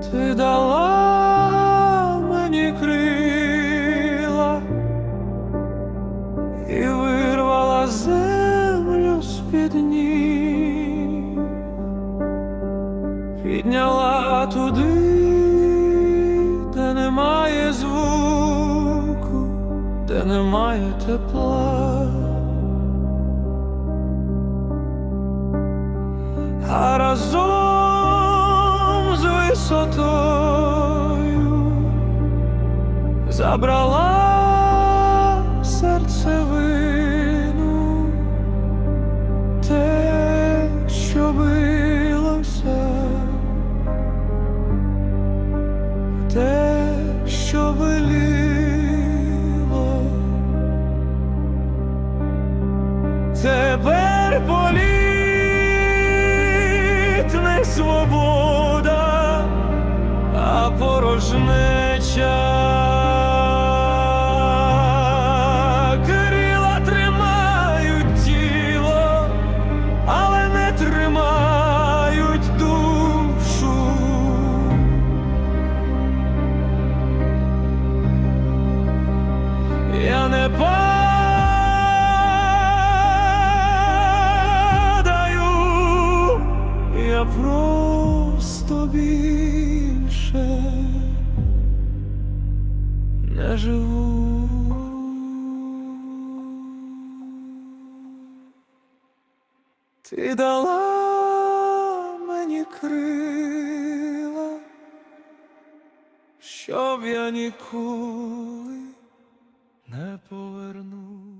ти дала мені крила і вирвала землю з під ніг, підняла туди, де немає звуку, де немає тепла. А разом висотою. Забрала серцевину, те, що билося, те, що боліло, тепер політ не свобода, порожнеча. Крила тримають тіло, але не тримають душу. Я не падаю, просто більше не живу. Ти дала мені крила, щоб я ніколи не повернув.